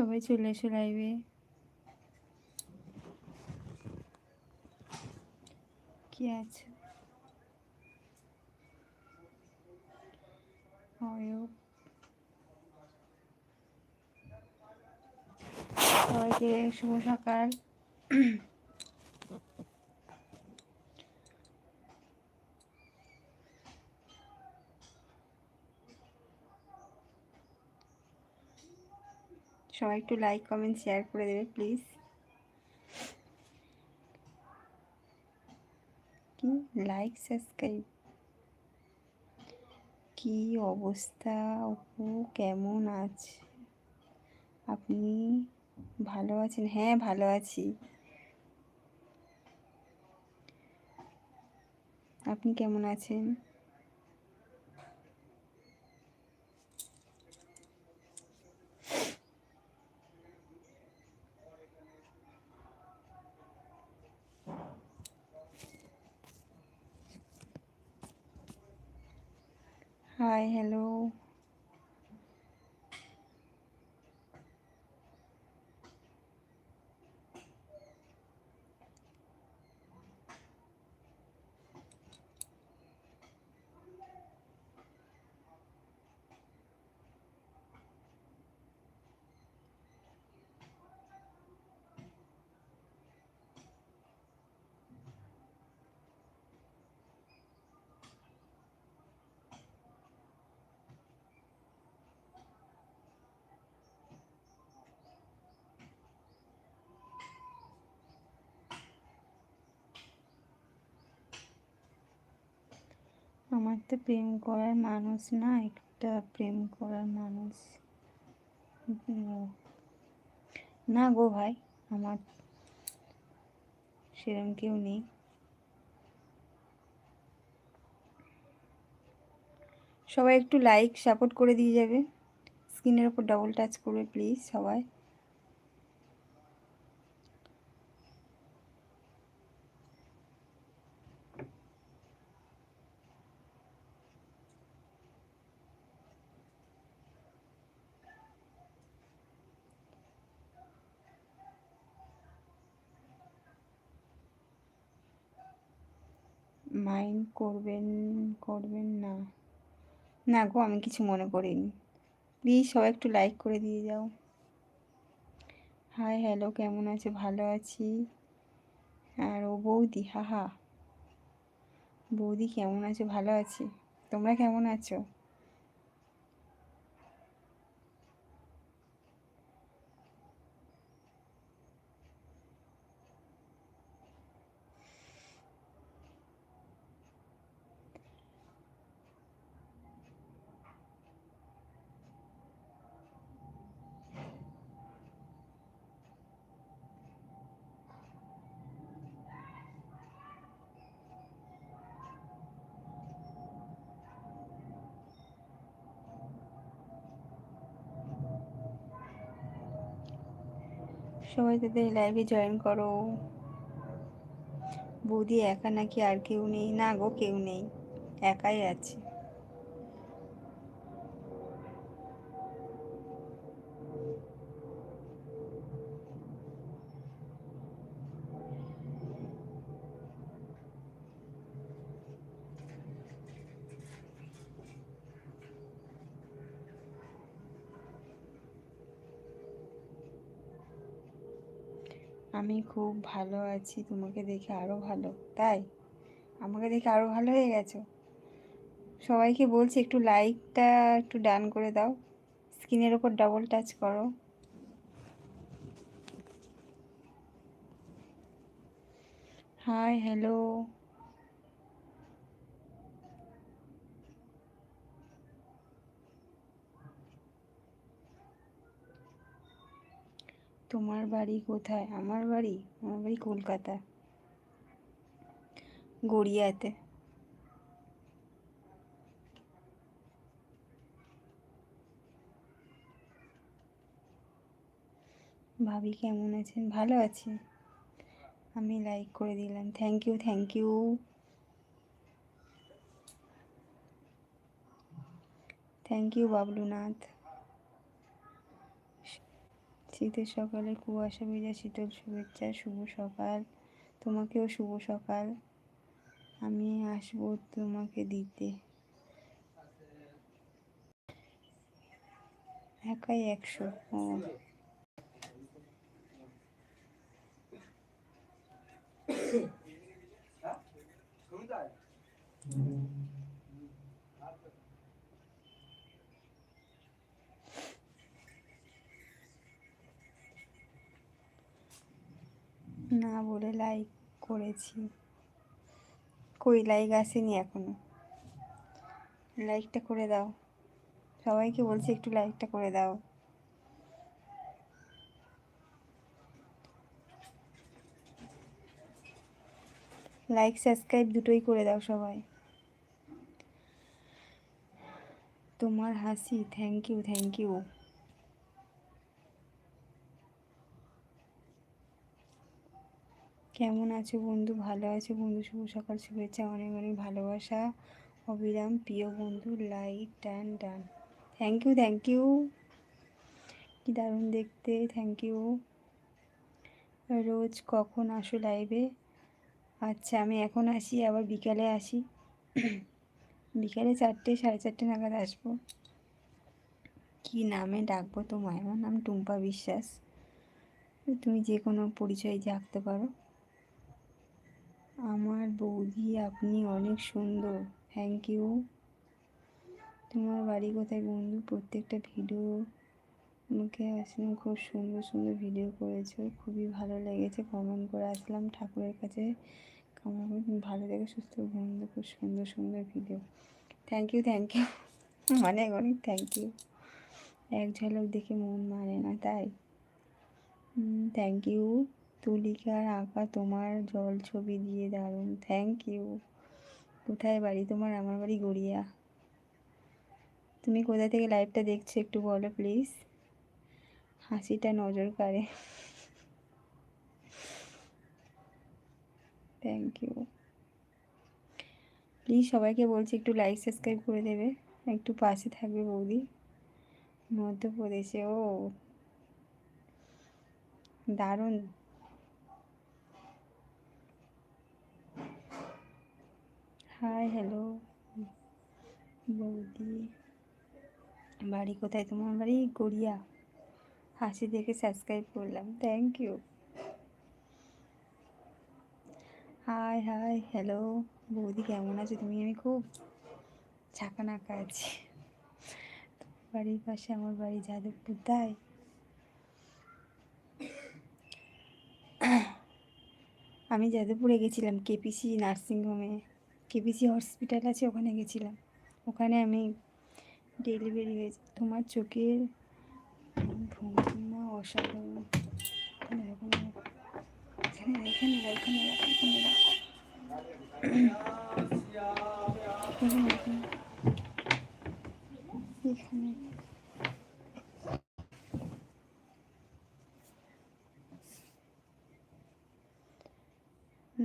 সবাই চলে এসো লাইভে কি আছে? সবাইকে শুভ সকাল। সবাই একটু লাইক কমেন্ট শেয়ার করে দেবে প্লিজ কি? লাইক সাবস্ক্রাইব কি অবস্থা? অপু, কেমন আছে? আপনি ভালো আছেন? হ্যাঁ ভালো আছি। আপনি কেমন আছেন? হাই হ্যালো আমার তো প্রেম করার মানুষ না, একটা প্রেম করার মানুষ। না গো ভাই, আমার সেরকম কেউ নেই। সবাই একটু লাইক সাপোর্ট করে দিয়ে যাবে। স্ক্রিনের ওপর ডাবল টাচ করবে প্লিজ সবাই। মাইন্ড করবেন করবেন না। না গো, আমি কিছু মনে করিনি। প্লিজ সবাই একটু লাইক করে দিয়ে যাও। হাই হ্যালো কেমন আছে? ভালো আছি। আর ও বৌদি হাহা বৌদি, কেমন আছে? ভালো আছি। তোমরা কেমন আছো? সবাই তাদের লাইভে জয়েন করো। বৌদি একা নাকি আর কেউ নেই? না গো, কেউ নেই। একাই আছে। আমি খুব ভালো আছি, তোমাকে দেখে আরও ভালো। তাই? আমাকে দেখে আরও ভালো হয়ে গেছো? সবাইকে বলছি একটু লাইকটা একটু ডান করে দাও। স্ক্রিনের ওপর ডাবল টাচ করো। হাই হ্যালো তোমার বাড়ি কোথায়? আমার বাড়ি? আমার বাড়ি কলকাতা। গড়িয়াতে। ভাবি কেমন আছেন? ভালো আছি। আমি লাইক করে দিলাম। Thank you thank you thank you Bablunath. শীতের সকালে কুয়াশা ভেজা শীতল শুভেচ্ছা, শুভ সকাল। তোমাকেও শুভ সকাল। আমি আসব তোমাকে দিতে। একাই একশো। ও। না বলে লাইক করেছি। কই লাইক আসেনি এখনও। লাইকটা করে দাও। সবাইকে বলছি একটু লাইকটা করে দাও। লাইক সাবস্ক্রাইব দুটোই করে দাও সবাই। তোমার হাসি থ্যাংক ইউ থ্যাংক ইউ কেমন আছো বন্ধু? ভালো আছো বন্ধু? শুভ সকাল, শুভেচ্ছা, অনেক অনেক ভালোবাসা। অবিরাম প্রিয় বন্ধু like done done thank you thank you কি দারুণ দেখতে থ্যাংক ইউ রোজ কখন আসো লাইভে আচ্ছা আমি এখন আসি, আবার বিকালে আসি। বিকালে চারটে, সাড়ে চারটে নাগাদ আসব। কি নামে ডাকবো তোমায়? আমার নাম টুম্পা বিশ্বাস। তুমি যে কোনো পরিচয় জাগতে পারো। আমার বৌদি, আপনি অনেক সুন্দর। থ্যাংক ইউ তোমার বাড়ি কোথায় বন্ধু? প্রত্যেকটা ভিডিও মুখে আসলাম খুব সুন্দর সুন্দর ভিডিও করেছ। খুবই ভালো লেগেছে। কমেন্ট করে আসলাম ঠাকুরের কাছে। কামনা ভালো দেখে সুস্থ বন্ধু, খুব সুন্দর সুন্দর video thank you thank you অনেক অনেক থ্যাংক ইউ এক ঝলক দেখে মন মানে না, তাই? থ্যাংক ইউ তুলিকার আঁকা তোমার জল ছবি দিয়ে দারুণ। থ্যাংক ইউ কোথায় বাড়ি তোমার? আমার বাড়ি গড়িয়া। তুমি কোথা থেকে লাইভটা দেখছ একটু বলো প্লিজ হাসিটা নজর কাড়ে। থ্যাংক ইউ প্লিজ সবাইকে বলছি একটু লাইক সাবস্ক্রাইব করে দেবে। একটু পাশে থাকবে বৌদি। মধ্যপ্রদেশে, ও। দারুণ। Hi, hello. বৌদি, বাড়ি কোথায়? তোমার বাড়ি গড়িয়া। হাসি দেখে সাবস্ক্রাইব করলাম। Thank you hi hi, hello. বৌদি, কেমন আছো? তুমি? আমি খুব ছাকা নাকা আছি। বাড়ির পাশে আমার বাড়ি যাদবপুর, তাই? আমি যাদবপুরে গেছিলাম কেপিসি নার্সিংহোমে কেপিসি হসপিটাল আছে, ওখানে গেছিলাম। ওখানে আমি ডেলিভারি হয়েছে। তোমার চোখের ভঙ্গিমা অসাধারণ। এখানে এখানে এখানে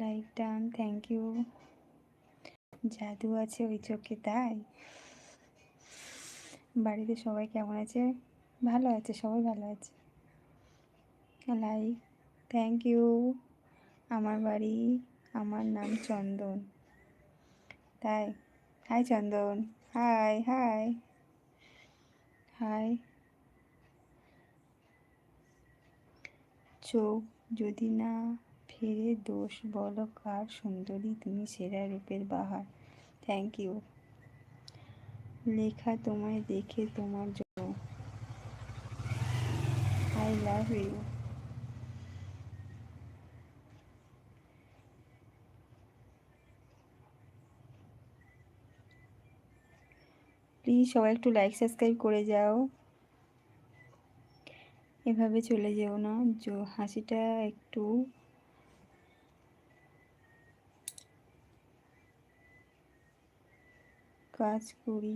লাইক ডান থ্যাংক ইউ জাদু আছে ওই চোখে, তাই? বাড়িতে সবাই কেমন আছে? ভালো আছে, সবাই ভালো আছে। লাইক থ্যাংক ইউ আমার বাড়ি, আমার নাম চন্দন। তাই? Hi Chandan. Hi hi hi চোখ যদি না ফিরে দোষ বলো কার সুন্দরী? তুমি সেরা রূপের বাহার। থ্যাংক ইউ লেখা তোমায় দেখে তোমার জন্য। আই লাভ ইউ প্লিজ সবাই একটু লাইক সাবস্ক্রাইব করে যাও। এভাবে চলে যেও না। হাসিটা একটু কাজ করি